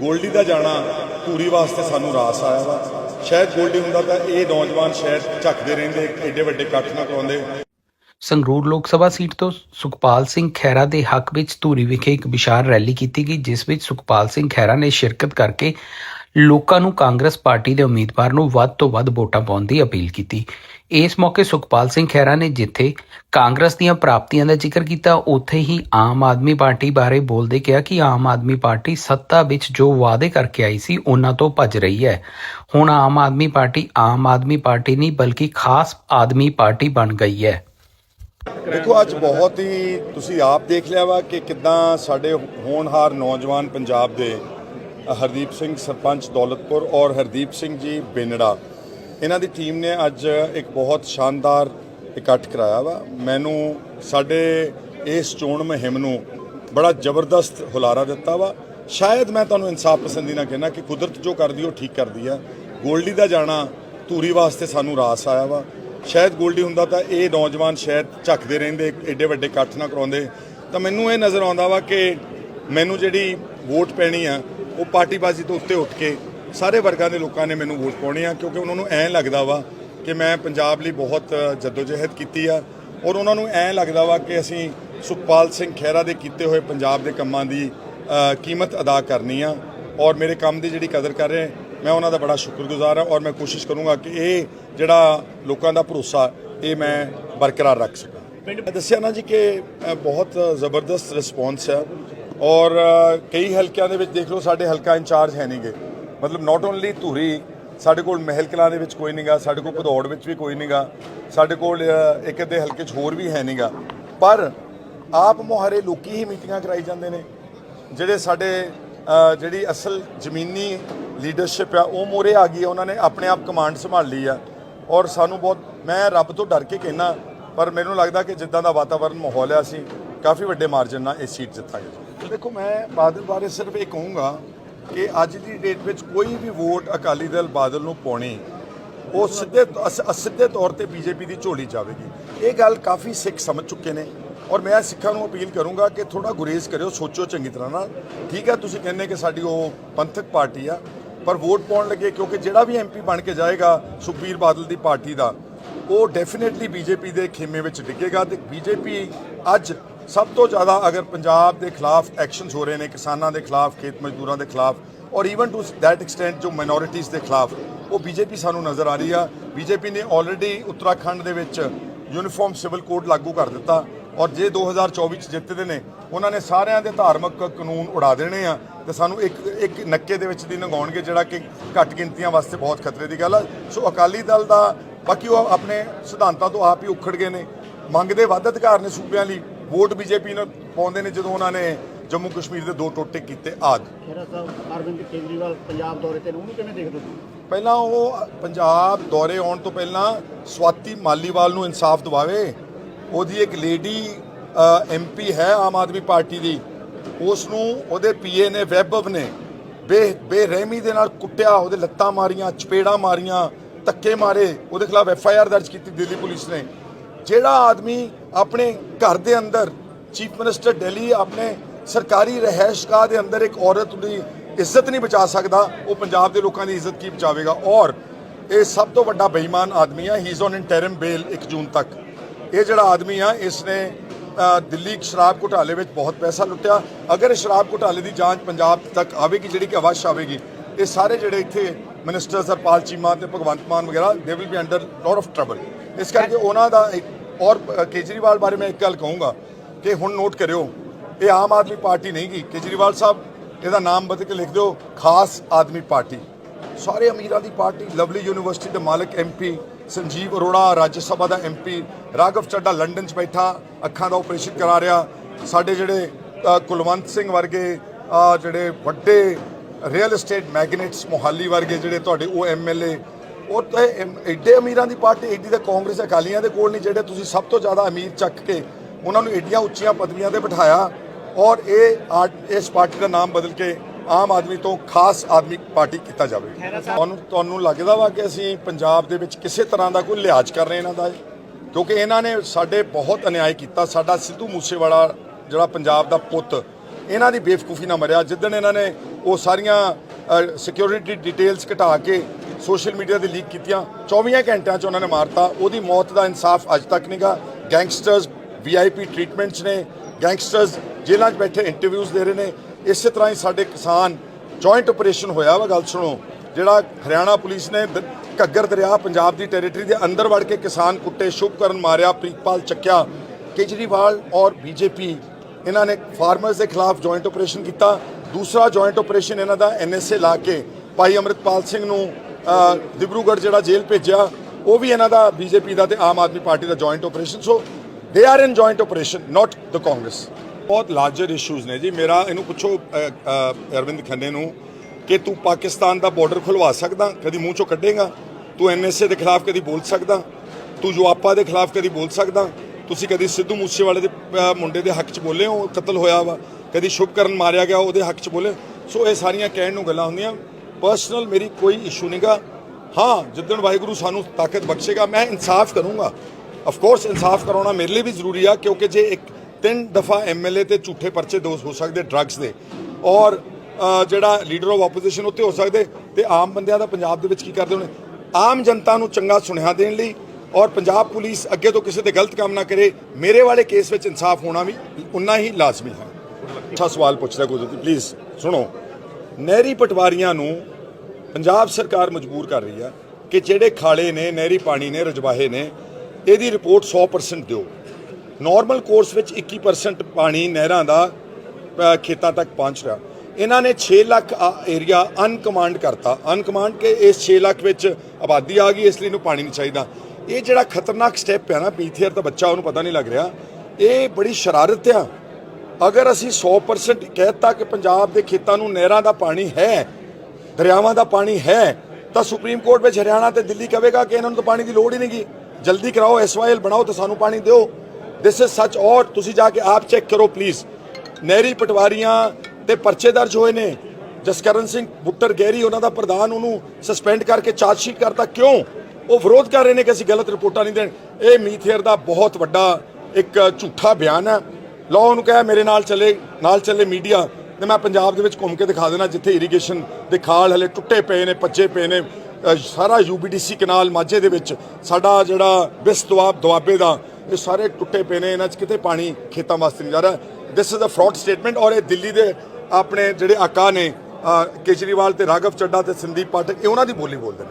ਗੋਲਡੀ ਦਾ ਜਾਣਾ ਧੂਰੀ ਵਾਸਤੇ ਸਾਨੂੰ ਰਾਸ ਆਇਆ ਵਾ। ਸ਼ਾਇਦ ਗੋਲਡੀ ਹੁੰਦਾ ਤਾਂ ਇਹ ਨੌਜਵਾਨ ਸ਼ਾਇਦ ਝੱਕਦੇ ਰਹਿੰਦੇ, ਏਡੇ ਵੱਡੇ ਇਕੱਠ ਨਾ ਕਰਾਉਂਦੇ। ਸੰਗਰੂਰ ਲੋਕ ਸਭਾ ਸੀਟ ਤੋਂ ਸੁਖਪਾਲ ਸਿੰਘ ਖਹਿਰਾ ਦੇ ਹੱਕ ਵਿੱਚ ਧੂਰੀ ਵਿਖੇ ਇੱਕ ਵਿਸ਼ਾਲ ਰੈਲੀ ਕੀਤੀ ਗਈ, ਜਿਸ ਵਿੱਚ ਸੁਖਪਾਲ ਸਿੰਘ ਖਹਿਰਾ ਨੇ ਸ਼ਿਰਕਤ ਕਰਕੇ ਲੋਕਾਂ ਨੂੰ ਕਾਂਗਰਸ ਪਾਰਟੀ ਦੇ ਉਮੀਦਵਾਰ ਨੂੰ ਵੱਧ ਤੋਂ ਵੱਧ ਵੋਟਾਂ ਪਾਉਣ ਦੀ ਅਪੀਲ ਕੀਤੀ। ਇਸ ਮੌਕੇ ਸੁਖਪਾਲ ਸਿੰਘ ਖਹਿਰਾ ਨੇ ਜਿੱਥੇ ਕਾਂਗਰਸ ਦੀਆਂ ਪ੍ਰਾਪਤੀਆਂ ਦਾ ਜ਼ਿਕਰ ਕੀਤਾ, ਉੱਥੇ ਹੀ ਆਮ ਆਦਮੀ ਪਾਰਟੀ ਬਾਰੇ ਬੋਲਦੇ ਕਿਹਾ ਕਿ ਆਮ ਆਦਮੀ ਪਾਰਟੀ ਸੱਤਾ ਵਿੱਚ ਜੋ ਵਾਅਦੇ ਕਰਕੇ ਆਈ ਸੀ, ਉਹਨਾਂ ਤੋਂ ਭੱਜ ਰਹੀ ਹੈ। ਹੁਣ ਆਮ ਆਦਮੀ ਪਾਰਟੀ ਆਮ ਆਦਮੀ ਪਾਰਟੀ ਨਹੀਂ, ਬਲਕਿ ਖਾਸ ਆਦਮੀ ਪਾਰਟੀ ਬਣ ਗਈ ਹੈ। ਦੇਖੋ, ਅੱਜ ਬਹੁਤ ਹੀ ਤੁਸੀਂ ਆਪ ਦੇਖ ਲਿਆ ਵਾ ਕਿ ਕਿੱਦਾਂ ਸਾਡੇ ਹੋਣਹਾਰ ਨੌਜਵਾਨ ਪੰਜਾਬ ਦੇ ਹਰਦੀਪ ਸਿੰਘ ਸਰਪੰਚ ਦੌਲਤਪੁਰ ਔਰ ਹਰਦੀਪ ਸਿੰਘ ਜੀ ਬੇਨੜਾ। ਇਹਨਾਂ ਦੀ ਟੀਮ ਨੇ ਅੱਜ ਇੱਕ ਬਹੁਤ ਸ਼ਾਨਦਾਰ ਇਕੱਠ ਕਰਾਇਆ ਵਾ। ਮੈਨੂੰ ਸਾਡੇ ਇਸ ਚੋਣ ਮੁਹਿੰਮ ਨੂੰ ਬੜਾ ਜ਼ਬਰਦਸਤ ਹੁਲਾਰਾ ਦਿੱਤਾ ਵਾ। ਸ਼ਾਇਦ ਮੈਂ ਤੁਹਾਨੂੰ ਇਨਸਾਫ ਪਸੰਦੀ ਨਾ ਕਹਿਣਾ ਕਿ ਕੁਦਰਤ ਜੋ ਕਰਦੀ ਉਹ ਠੀਕ ਕਰਦੀ ਆ। ਗੋਲਡੀ ਦਾ ਜਾਣਾ ਧੂਰੀ ਵਾਸਤੇ ਸਾਨੂੰ ਰਾਸ ਆਇਆ ਵਾ। ਸ਼ਾਇਦ ਗੋਲਡੀ ਹੁੰਦਾ ਤਾਂ ਇਹ ਨੌਜਵਾਨ ਸ਼ਾਇਦ ਝੱਕਦੇ ਰਹਿੰਦੇ ਐਡੇ ਵੱਡੇ ਇਕੱਠ ਨਾ ਕਰਾਉਂਦੇ। ਤਾਂ ਮੈਨੂੰ ਇਹ ਨਜ਼ਰ ਆਉਂਦਾ ਵਾ ਕਿ ਮੈਨੂੰ ਜਿਹੜੀ ਵੋਟ ਪੈਣੀ ਆ ਉਹ ਪਾਰਟੀਬਾਜ਼ੀ ਤੋਂ ਉੱਤੇ ਉੱਠ ਕੇ ਸਾਰੇ ਵਰਗਾਂ ਦੇ ਲੋਕਾਂ ਨੇ ਮੈਨੂੰ ਵੋਟ ਪਾਉਣੀ ਆ, ਕਿਉਂਕਿ ਉਹਨਾਂ ਨੂੰ ਐਂ ਲੱਗਦਾ ਵਾ ਕਿ ਮੈਂ ਪੰਜਾਬ ਲਈ ਬਹੁਤ ਜਦੋਜਹਿਦ ਕੀਤੀ ਆ ਔਰ ਉਹਨਾਂ ਨੂੰ ਐਂ ਲੱਗਦਾ ਵਾ ਕਿ ਅਸੀਂ ਸੁਖਪਾਲ ਸਿੰਘ ਖਹਿਰਾ ਦੇ ਕੀਤੇ ਹੋਏ ਪੰਜਾਬ ਦੇ ਕੰਮਾਂ ਦੀ ਕੀਮਤ ਅਦਾ ਕਰਨੀ ਆ ਔਰ ਮੇਰੇ ਕੰਮ ਦੀ ਜਿਹੜੀ ਕਦਰ ਕਰ ਰਹੇ, ਮੈਂ ਉਹਨਾਂ ਦਾ ਬੜਾ ਸ਼ੁਕਰਗੁਜ਼ਾਰ ਹਾਂ ਔਰ ਮੈਂ ਕੋਸ਼ਿਸ਼ ਕਰੂੰਗਾ ਕਿ ਇਹ ਜਿਹੜਾ ਲੋਕਾਂ ਦਾ ਭਰੋਸਾ, ਇਹ ਮੈਂ ਬਰਕਰਾਰ ਰੱਖ ਸਕਾਂ। ਮੈਂ ਦੱਸਿਆ ਨਾ ਜੀ ਕਿ ਬਹੁਤ ਜ਼ਬਰਦਸਤ ਰਿਸਪੌਂਸ ਹੈ ਔਰ ਕਈ ਹਲਕਿਆਂ ਦੇ ਵਿੱਚ ਦੇਖ ਲਓ ਸਾਡੇ ਹਲਕਾ ਇੰਚਾਰਜ ਹੈ ਨਹੀਂਗੇ ਮਤਲਬ ਨਾਟ ਓਨਲੀ ਧੂਰੀ, ਸਾਡੇ ਕੋਲ ਮਹਿਲ ਕਲਾਂ ਦੇ ਵਿੱਚ ਕੋਈ ਨਹੀਂਗਾ ਸਾਡੇ ਕੋਲ ਭਦੌੜ ਵਿੱਚ ਵੀ ਕੋਈ ਨਹੀਂਗਾ ਸਾਡੇ ਕੋਲ ਇੱਕ ਅੱਧੇ ਹਲਕੇ 'ਚ ਹੋਰ ਵੀ ਹੈ ਨਹੀਂਗਾ ਪਰ ਆਪ ਮੁਹਾਰੇ ਲੋਕੀ ਹੀ ਮੀਟਿੰਗਾਂ ਕਰਾਈ ਜਾਂਦੇ ਨੇ, ਜਿਹੜੇ ਸਾਡੇ ਜਿਹੜੀ ਅਸਲ ਜ਼ਮੀਨੀ ਲੀਡਰਸ਼ਿਪ ਆ, ਉਹ ਮੋਰੇ ਆ ਗਈ ਆ, ਉਹਨਾਂ ਨੇ ਆਪਣੇ ਆਪ ਕਮਾਂਡ ਸੰਭਾਲ ਲਈ ਆ। ਔਰ ਸਾਨੂੰ ਬਹੁਤ, ਮੈਂ ਰੱਬ ਤੋਂ ਡਰ ਕੇ ਕਹਿਣਾ ਪਰ ਮੈਨੂੰ ਲੱਗਦਾ ਕਿ ਜਿੱਦਾਂ ਦਾ ਵਾਤਾਵਰਨ ਮਾਹੌਲ ਆ, ਅਸੀਂ ਕਾਫੀ ਵੱਡੇ ਮਾਰਜਨ ਨਾਲ ਇਸ ਸੀਟ ਜਿੱਤਾਂਗੇ। ਦੇਖੋ, ਮੈਂ ਬਾਦਲ ਬਾਰੇ ਸਿਰਫ ਇਹ ਕਹੂੰਗਾ ਕਿ ਅੱਜ ਦੀ ਡੇਟ ਵਿੱਚ ਕੋਈ ਵੀ ਵੋਟ ਅਕਾਲੀ ਦਲ ਬਾਦਲ ਨੂੰ ਪਾਉਣੀ, ਉਹ ਸਿੱਧੇ ਅਸ- ਸਿੱਧੇ ਤੌਰ ਤੇ ਬੀਜੇਪੀ ਦੀ ਝੋਲੀ ਜਾਵੇਗੀ ਇਹ ਗੱਲ ਕਾਫੀ ਸਿੱਖ ਸਮਝ ਚੁੱਕੇ ਨੇ ਔਰ ਮੈਂ ਸਿੱਖਾਂ ਨੂੰ ਅਪੀਲ ਕਰੂੰਗਾ ਕਿ ਥੋੜਾ ਗੁਰੇਜ਼ ਕਰਿਓ, ਸੋਚੋ ਚੰਗੀ ਤਰ੍ਹਾਂ ਨਾਲ। ਠੀਕ ਹੈ ਤੁਸੀਂ ਕਹਿੰਦੇ ਕਿ ਸਾਡੀ ਉਹ ਪੰਥਕ ਪਾਰਟੀ ਆ, ਪਰ ਵੋਟ ਪਾਉਣ ਲੱਗੇ ਕਿਉਂਕਿ ਜਿਹੜਾ ਵੀ ਐਮਪੀ ਬਣ ਕੇ ਜਾਏਗਾ ਸੁਖਬੀਰ ਬਾਦਲ ਦੀ ਪਾਰਟੀ ਦਾ, ਉਹ ਡੈਫੀਨਿਟਲੀ ਬੀਜੇਪੀ ਦੇ ਖੇਮੇ ਵਿੱਚ ਡਿੱਗੇਗਾ ਤੇ ਬੀਜੇਪੀ ਅੱਜ ਸਭ ਤੋਂ ਜ਼ਿਆਦਾ ਅਗਰ ਪੰਜਾਬ ਦੇ ਖਿਲਾਫ ਐਕਸ਼ਨਸ ਹੋ ਰਹੇ ਨੇ, ਕਿਸਾਨਾਂ ਦੇ ਖਿਲਾਫ, ਖੇਤ ਮਜ਼ਦੂਰਾਂ ਦੇ ਖਿਲਾਫ, ਔਰ ਈਵਨ ਟੂ ਦੈਟ ਐਕਸਟੈਂਟ ਜੋ ਮਾਈਨੋਰਿਟੀਜ਼ ਦੇ ਖਿਲਾਫ, ਉਹ ਬੀਜੇਪੀ ਸਾਨੂੰ ਨਜ਼ਰ ਆ ਰਹੀ ਆ। ਬੀਜੇਪੀ ਨੇ ਆਲਰੇਡੀ ਉੱਤਰਾਖੰਡ ਦੇ ਵਿੱਚ ਯੂਨੀਫਾਰਮ ਸਿਵਲ ਕੋਡ ਲਾਗੂ ਕਰ ਦਿੱਤਾ, ਔਰ ਜੇ 2024 ਚ ਜਿੱਤਦੇ ਨੇ, ਉਹਨਾਂ ਨੇ ਸਾਰਿਆਂ ਦੇ ਧਾਰਮਿਕ ਕਾਨੂੰਨ ਉਡਾ ਦੇਣੇ ਆ, ਤੇ ਸਾਨੂੰ ਇੱਕ ਇੱਕ ਨੱਕੇ ਦੇ ਵਿੱਚ ਦੀ ਲੰਘਾਉਣਗੇ ਜਿਹੜਾ ਕਿ ਘੱਟ ਗਿਣਤੀਆਂ ਵਾਸਤੇ ਬਹੁਤ ਖਤਰੇ ਦੀ ਗੱਲ ਆ। ਸੋ ਅਕਾਲੀ ਦਲ ਦਾ, ਬਾਕੀ ਉਹ ਆਪਣੇ ਸਿਧਾਂਤਾਂ ਤੋਂ ਆਪ ਹੀ ਉਖੜ ਗਏ ਨੇ। ਮੰਗਦੇ ਵੱਧ ਅਧਿਕਾਰ ਨੇ ਸੂਬਿਆਂ ਲਈ ਵੋਟ ਬੀਜੇਪੀ ਨੂੰ ਪਾਉਂਦੇ ਨੇ ਜਦੋਂ ਉਹਨਾਂ ਨੇ ਜੰਮੂ ਕਸ਼ਮੀਰ ਦੇ ਦੋ ਟੋਟੇ ਕੀਤੇ ਆਦ। ਖੇਰਾ ਸਾਹਿਬ ਅਰਵਿੰਦ ਕੇਜਰੀਵਾਲ ਪੰਜਾਬ ਦੌਰੇ ਤੇ ਨੇ ਉਹਨੂੰ ਕਿਵੇਂ ਦੇਖਦੇ ਹੋ ਪਹਿਲਾਂ ਉਹ ਪੰਜਾਬ ਦੌਰੇ ਆਉਣ ਤੋਂ ਪਹਿਲਾਂ ਸਵਾਤੀ ਮਾਲੀਵਾਲ ਨੂੰ ਇਨਸਾਫ ਦਿਵਾਵੇ ਉਹਦੀ ਇੱਕ ਲੇਡੀ ਐਮਪੀ ਹੈ ਆਮ ਆਦਮੀ ਪਾਰਟੀ ਦੀ ਉਸ ਨੂੰ ਉਹਦੇ ਪੀਏ ਨੇ ਵੈਭਵ ਨੇ ਬੇ ਬੇਰਹਿਮੀ ਦੇ ਨਾਲ ਕੁੱਟਿਆ ਉਹਦੇ ਲੱਤਾਂ ਮਾਰੀਆਂ ਚਪੇੜਾਂ ਮਾਰੀਆਂ ਧੱਕੇ ਮਾਰੇ ਉਹਦੇ ਖਿਲਾਫ ਐਫ ਆਈ ਆਰ ਦਰਜ ਕੀਤੀ ਦਿੱਲੀ ਪੁਲਿਸ ਨੇ। ਜਿਹੜਾ ਆਦਮੀ ਆਪਣੇ ਘਰ ਦੇ ਅੰਦਰ ਚੀਫ ਮਿਨਿਸਟਰ ਦਿੱਲੀ ਆਪਣੇ ਸਰਕਾਰੀ ਰਹਿائشਗਾਹ ਦੇ ਅੰਦਰ ਇੱਕ ਔਰਤ ਦੀ ਇੱਜ਼ਤ ਨਹੀਂ ਬਚਾ ਸਕਦਾ ਉਹ ਪੰਜਾਬ ਦੇ ਲੋਕਾਂ ਦੀ ਇੱਜ਼ਤ ਕੀ ਬਚਾਵੇਗਾ? ਔਰ ਇਹ ਸਭ ਤੋਂ ਵੱਡਾ ਬੇਈਮਾਨ ਆਦਮੀ ਆ he is on interim bail 1 June ਤੱਕ। ਇਹ ਜਿਹੜਾ ਆਦਮੀ ਆ ਇਸ ਨੇ ਦਿੱਲੀ ਸ਼ਰਾਬ ਘੁਟਾਲੇ ਵਿੱਚ ਬਹੁਤ ਪੈਸਾ ਲੁੱਟਿਆ। ਅਗਰ ਸ਼ਰਾਬ ਘੁਟਾਲੇ ਦੀ ਜਾਂਚ ਪੰਜਾਬ ਤੱਕ ਆਵੇਗੀ ਜਿਹੜੀ ਕਿ ਆਵਾਜ਼ ਆਵੇਗੀ ਇਹ ਸਾਰੇ ਜਿਹੜੇ ਇੱਥੇ ਮਿਨਿਸਟਰ ਸਰਪਾਲ ਚੀਮਾ ਤੇ ਭਗਵੰਤ ਮਾਨ ਵਗੈਰਾ they will be under lot of trouble ਇਸ ਕਰਕੇ ਉਹਨਾਂ ਦਾ ਇੱਕ ਔਰ ਕੇਜਰੀਵਾਲ ਬਾਰੇ ਮੈਂ ਇੱਕ ਗੱਲ ਕਹੂੰਗਾ ਕਿ ਹੁਣ ਨੋਟ ਕਰਿਓ, ਇਹ ਆਮ ਆਦਮੀ ਪਾਰਟੀ ਨਹੀਂ ਗੀ। ਕੇਜਰੀਵਾਲ ਸਾਹਿਬ, ਇਹਦਾ ਨਾਮ ਬਦਲ ਕੇ ਲਿਖ ਦਿਓ, ਖਾਸ ਆਦਮੀ ਪਾਰਟੀ। ਸਾਰੇ ਅਮੀਰਾਂ ਦੀ ਪਾਰਟੀ, ਲਵਲੀ ਯੂਨੀਵਰਸਿਟੀ ਦੇ ਮਾਲਕ ਐਮਪੀ ਸੰਜੀਵ ਅਰੋੜਾ, ਰਾਜ ਸਭਾ ਦਾ ਐਮਪੀ ਰਾਘਵ ਚੱਡਾ ਲੰਡਨ 'ਚ ਬੈਠਾ, ਅੱਖਾਂ ਦਾ ਆਪਰੇਸ਼ਨ ਕਰਾ ਰਿਹਾ। ਸਾਡੇ ਜਿਹੜੇ ਕੁਲਵੰਤ ਸਿੰਘ ਵਰਗੇ ਜਿਹੜੇ ਵੱਡੇ ਰੀਅਲ ਏਸਟੇਟ ਮੈਗਨੇਟਸ ਮੋਹਾਲੀ ਵਰਗੇ ਜਿਹੜੇ ਤੁਹਾਡੇ ਉਹ ਐਮਐਲਏ ਉਹ ਤਾਂ ਐਡੇ ਅਮੀਰਾਂ ਦੀ ਪਾਰਟੀ ਐਡੀ ਤਾਂ ਕਾਂਗਰਸ ਅਕਾਲੀਆਂ ਦੇ ਕੋਲ ਨਹੀਂ, ਜਿਹੜੇ ਤੁਸੀਂ ਸਭ ਤੋਂ ਜ਼ਿਆਦਾ ਅਮੀਰ ਚੱਕ ਕੇ ਉਹਨਾਂ ਨੂੰ ਐਡੀਆਂ ਉੱਚੀਆਂ ਪਦਵੀਆਂ ਤੇ ਬਿਠਾਇਆ ਔਰ ਇਹ ਆਟ- ਇਸ ਪਾਰਟੀ ਦਾ ਨਾਮ ਬਦਲ ਕੇ ਆਮ ਆਦਮੀ ਤੋਂ ਖਾਸ ਆਦਮੀ ਪਾਰਟੀ ਕੀਤਾ ਜਾਵੇ। ਤੁਹਾਨੂੰ ਤੁਹਾਨੂੰ ਲੱਗਦਾ ਵਾ ਕਿ ਅਸੀਂ ਪੰਜਾਬ ਦੇ ਵਿੱਚ ਕਿਸੇ ਤਰ੍ਹਾਂ ਦਾ ਕੋਈ ਲਿਹਾਜ਼ ਕਰ ਰਹੇ ਇਹਨਾਂ ਦਾ? ਕਿਉਂਕਿ ਇਹਨਾਂ ਨੇ ਸਾਡੇ ਬਹੁਤ ਅਨਿਆਏ ਕੀਤਾ, ਸਾਡਾ ਸਿੱਧੂ ਮੂਸੇਵਾਲਾ ਜਿਹੜਾ ਪੰਜਾਬ ਦਾ ਪੁੱਤ, ਇਹਨਾਂ ਦੀ ਬੇਵਕੂਫੀ ਨਾਲ ਮਰਿਆ। ਜਿੱਦਣ ਇਹਨਾਂ ਨੇ ਉਹ ਸਾਰੀਆਂ ਸਿਕਿਉਰਿਟੀ ਡਿਟੇਲਸ ਘਟਾ ਕੇ ਸੋਸ਼ਲ ਮੀਡੀਆ ਤੇ ਲੀਕ ਕੀਤੀਆਂ। 24 ਘੰਟਿਆਂ 'ਚ ਉਹਨਾਂ ਨੇ ਮਾਰਤਾ। ਉਹਦੀ ਮੌਤ ਦਾ ਇਨਸਾਫ ਅੱਜ ਤੱਕ ਨਹੀਂਗਾ ਗੈਂਗਸਟਰਸ ਵੀਆਈਪੀ ਟ੍ਰੀਟਮੈਂਟਸ ਨੇ। ਗੈਂਗਸਟਰਸ ਜੇਲ੍ਹਾਂ 'ਚ ਬੈਠੇ ਇੰਟਰਵਿਊਜ਼ ਦੇ ਰਹੇ ਨੇ। ਇਸੇ ਤਰ੍ਹਾਂ ਹੀ ਸਾਡੇ ਕਿਸਾਨ ਜੁਆਇੰਟ ਆਪਰੇਸ਼ਨ ਹੋਇਆ ਵਾ, ਗੱਲ ਸੁਣੋ। ਜਿਹੜਾ ਹਰਿਆਣਾ ਪੁਲਿਸ ਨੇ ਘੱਗਰ ਦਰਿਆ ਪੰਜਾਬ ਦੀ ਟੈਰੀਟਰੀ ਦੇ ਅੰਦਰ ਵੜ ਕੇ ਕਿਸਾਨ ਕੁੱਟੇ ਸ਼ੁਭਕਰਨ ਮਾਰਿਆ, ਪ੍ਰੀਤਪਾਲ ਚੱਕਿਆ, ਕੇਜਰੀਵਾਲ ਔਰ ਬੀਜੇਪੀ ਇਹਨਾਂ ਨੇ ਫਾਰਮਰਸ ਦੇ ਖਿਲਾਫ ਜੁਆਇੰਟ ਆਪਰੇਸ਼ਨ ਕੀਤਾ। ਦੂਸਰਾ ਜੁਆਇੰਟ ਆਪਰੇਸ਼ਨ ਇਹਨਾਂ ਦਾ ਐਨਐਸਏ ਲਾ ਕੇ ਭਾਈ ਅਮਰਿਤਪਾਲ ਸਿੰਘ ਨੂੰ ਦਿਬਰੂਗੜ੍ਹ ਜਿਹੜਾ ਜੇਲ੍ਹ ਭੇਜਿਆ, ਉਹ ਵੀ ਇਹਨਾਂ ਦਾ ਬੀਜੇਪੀ ਦਾ ਤੇ Aam Aadmi party the joint operation so they are in joint operation not the Congress ਬਹੁਤ ਲਾਰਜਰ ਇਸ਼ੂਜ਼ ਨੇ ਜੀ। ਮੇਰਾ ਇਹਨੂੰ ਪੁੱਛੋ ਅਰਵਿੰਦ ਖੰਨੇ ਨੂੰ ਕਿ ਤੂੰ ਪਾਕਿਸਤਾਨ ਦਾ ਬਾਰਡਰ ਖੁਲਵਾ ਸਕਦਾ? ਕਦੀ ਮੂੰਹ ਚੋਂ ਕੱਢੇਗਾ? ਤੂੰ ਐਨਐਸਏ ਦੇ ਖਿਲਾਫ ਕਦੀ ਬੋਲ ਸਕਦਾ? ਤੂੰ ਜੁਆਪਾ ਦੇ ਖਿਲਾਫ ਕਦੀ ਬੋਲ ਸਕਦਾ? ਤੁਸੀਂ ਕਦੀ ਸਿੱਧੂ ਮੂਸੇਵਾਲੇ ਦੇ ਮੁੰਡੇ ਦੇ ਹੱਕ 'ਚ ਬੋਲੇ ਹੋ? ਕਤਲ ਹੋਇਆ ਵਾ। ਕਦੀ ਸ਼ੁਭਕਰਨ ਮਾਰਿਆ ਗਿਆ ਉਹਦੇ ਹੱਕ 'ਚ ਬੋਲੇ? ਸੋ ਇਹ ਸਾਰੀਆਂ ਕਹਿਣ ਨੂੰ ਗੱਲਾਂ ਹੁੰਦੀਆਂ। ਪਰਸਨਲ ਮੇਰੀ ਕੋਈ ਇਸ਼ੂ ਨਹੀਂਗਾ ਹਾਂ, ਜਿੱਦਣ ਵਾਹਿਗੁਰੂ ਸਾਨੂੰ ਤਾਕਤ ਬਖਸ਼ੇਗਾ, ਮੈਂ ਇਨਸਾਫ ਕਰੂੰਗਾ। ਆਫ ਕੋਰਸ ਇਨਸਾਫ ਕਰਾਉਣਾ ਮੇਰੇ ਲਈ ਵੀ ਜ਼ਰੂਰੀ ਆ, ਕਿਉਂਕਿ ਜੇ ਇੱਕ ਤਿੰਨ ਦਫਾ ਐਮਐਲਏ ਤੇ ਝੂਠੇ ਪਰਚੇ ਦੋਸ਼ ਹੋ ਸਕਦੇ ਡਰੱਗਸ ਦੇ। ਔਰ ਜਿਹੜਾ ਲੀਡਰ ਆਫ ਆਪੋਜੀਸ਼ਨ ਉੱਤੇ ਹੋ ਸਕਦੇ, ਤੇ ਆਮ ਬੰਦਿਆਂ ਦਾ ਪੰਜਾਬ ਦੇ ਵਿੱਚ ਕੀ ਕਰਦੇ ਹੋਣੇ? ਆਮ ਜਨਤਾ ਨੂੰ ਚੰਗਾ ਸੁਨੇਹਾ ਦੇਣ ਲਈ ਔਰ ਪੰਜਾਬ ਪੁਲਿਸ ਅੱਗੇ ਤੋਂ ਕਿਸੇ ਤੇ ਗਲਤ ਕੰਮ ਨਾ ਕਰੇ, ਮੇਰੇ ਵਾਲੇ ਕੇਸ ਵਿੱਚ ਇਨਸਾਫ ਹੋਣਾ ਵੀ ਉਨਾ ਹੀ ਲਾਜ਼ਮੀ ਹੈ। ਅੱਛਾ ਸਵਾਲ ਪੁੱਛਦਾ ਗੁਰਜੋਤੀ ਪਲੀਜ਼ ਸੁਣੋ। ਨਹਿਰੀ ਪਟਵਾਰੀਆਂ ਨੂੰ ਪੰਜਾਬ ਸਰਕਾਰ ਮਜਬੂਰ ਕਰ ਰਹੀ ਆ ਕਿ ਜਿਹੜੇ ਖਾਲੇ ਨੇ, ਨਹਿਰੀ ਪਾਣੀ ਨੇ, ਰਜਵਾਹੇ ਨੇ, ਇਹਦੀ ਰਿਪੋਰਟ 100% ਦਿਓ। ਨਾਰਮਲ ਕੋਰਸ ਵਿੱਚ 21% ਪਾਣੀ ਨਹਿਰਾਂ ਦਾ ਖੇਤਾਂ ਤੱਕ ਪਹੁੰਚ ਰਿਹਾ। ਇਹਨਾਂ ਨੇ 6 ਲੱਖ ਏਰੀਆ ਅਨਕਮਾਂਡ ਕਰਤਾ। ਅਨਕਮਾਂਡ ਕੇ ਇਸ 6 ਲੱਖ ਵਿੱਚ ਆਬਾਦੀ ਆ ਗਈ, ਇਸ ਲਈ ਇਹਨੂੰ ਪਾਣੀ ਨਹੀਂ ਚਾਹੀਦਾ। ਇਹ ਜਿਹੜਾ ਖਤਰਨਾਕ ਸਟੈਪ ਹੈ ਨਾ ਪੀਥੀਅਰ ਦਾ ਬੱਚਾ, ਉਹਨੂੰ ਪਤਾ ਨਹੀਂ ਲੱਗ ਰਿਹਾ। ਇਹ ਬੜੀ ਸ਼ਰਾਰਤ ਆ। ਅਗਰ ਅਸੀਂ 100% ਕਹਿਤਾ ਕਿ ਪੰਜਾਬ ਦੇ ਖੇਤਾਂ ਨੂੰ ਨਹਿਰਾਂ ਦਾ ਪਾਣੀ ਹੈ, ਦਰਿਆਵਾਂ ਦਾ ਪਾਣੀ ਹੈ, ਤਾਂ ਸੁਪਰੀਮ ਕੋਰਟ ਵਿੱਚ ਹਰਿਆਣਾ ਤੇ ਦਿੱਲੀ ਕਹੇਗਾ ਕਿ ਇਹਨਾਂ ਨੂੰ ਤਾਂ ਪਾਣੀ ਦੀ ਲੋੜ ਹੀ ਨਹੀਂਗੀ। ਜਲਦੀ ਕਰਾਓ ਐਸਵਾਈਐਲ ਬਣਾਓ ਤੇ ਸਾਨੂੰ ਪਾਣੀ ਦਿਓ। ਦਿਸ ਇਜ਼ ਸੱਚ ਔਰ ਤੁਸੀਂ ਜਾ ਕੇ ਆਪ ਚੈੱਕ ਕਰੋ ਪਲੀਜ਼ ਨਹਿਰੀ ਪਟਵਾਰੀਆਂ ਤੇ ਪਰਚੇ ਦਰਜ ਹੋਏ ਨੇ। ਜਸਕਰਨ ਸਿੰਘ ਬੁੱਟਰ ਗੈਰੀ ਉਹਨਾਂ ਦਾ ਪ੍ਰਧਾਨ, ਉਹਨੂੰ ਸਸਪੈਂਡ ਕਰਕੇ ਚਾਰਜ ਸ਼ੀਟ ਕਰਤਾ। ਕਿਉਂ? ਉਹ ਵਿਰੋਧ ਕਰ ਰਹੇ ਨੇ ਕਿ ਅਸੀਂ ਗਲਤ ਰਿਪੋਰਟਾਂ ਨਹੀਂ ਦੇਣ। ਇਹ ਮੀਥੇਅਰ ਦਾ ਬਹੁਤ ਵੱਡਾ ਇੱਕ ਝੂਠਾ ਬਿਆਨ ਹੈ। ਲਓ ਉਹਨੂੰ ਕਹਿਆ ਮੇਰੇ ਨਾਲ ਚੱਲੇ ਨਾਲ ਚੱਲੇ ਮੀਡੀਆ ਤੇ ਮੈਂ ਪੰਜਾਬ ਦੇ ਵਿੱਚ ਘੁੰਮ ਕੇ ਦਿਖਾ ਦੇਣਾ ਜਿੱਥੇ ਇਰੀਗੇਸ਼ਨ ਦੇ ਖਾਲ ਹਲੇ ਟੁੱਟੇ ਪਏ ਨੇ ਪੱਜੇ ਪਏ ਨੇ ਅ, ਸਾਰਾ ਯੂਬੀਡੀਸੀ ਕਨਾਲ ਮਾਝੇ ਦੇ ਵਿੱਚ ਸਾਡਾ ਜਿਹੜਾ ਬਿਸ ਦੁਆਬ ਦੁਆਬੇ ਦਾ ਇਹ ਸਾਰੇ ਟੁੱਟੇ ਪਏ ਨੇ ਇਹਨਾਂ 'ਚ ਕਿਤੇ ਪਾਣੀ ਖੇਤਾਂ ਵਾਸਤੇ ਨਹੀਂ ਜਾ ਰਿਹਾ। This is a fraud statement ਔਰ ਇਹ ਦਿੱਲੀ ਦੇ ਆਪਣੇ ਜਿਹੜੇ ਆਕਾ ਨੇ ਕੇਜਰੀਵਾਲ ਤੇ ਰਾਘਵ ਚੱਡਾ ਤੇ ਸੰਦੀਪ ਪਾਠਕ ਇਹ ਉਹਨਾਂ ਦੀ ਬੋਲੀ ਬੋਲਦੇ ਨੇ।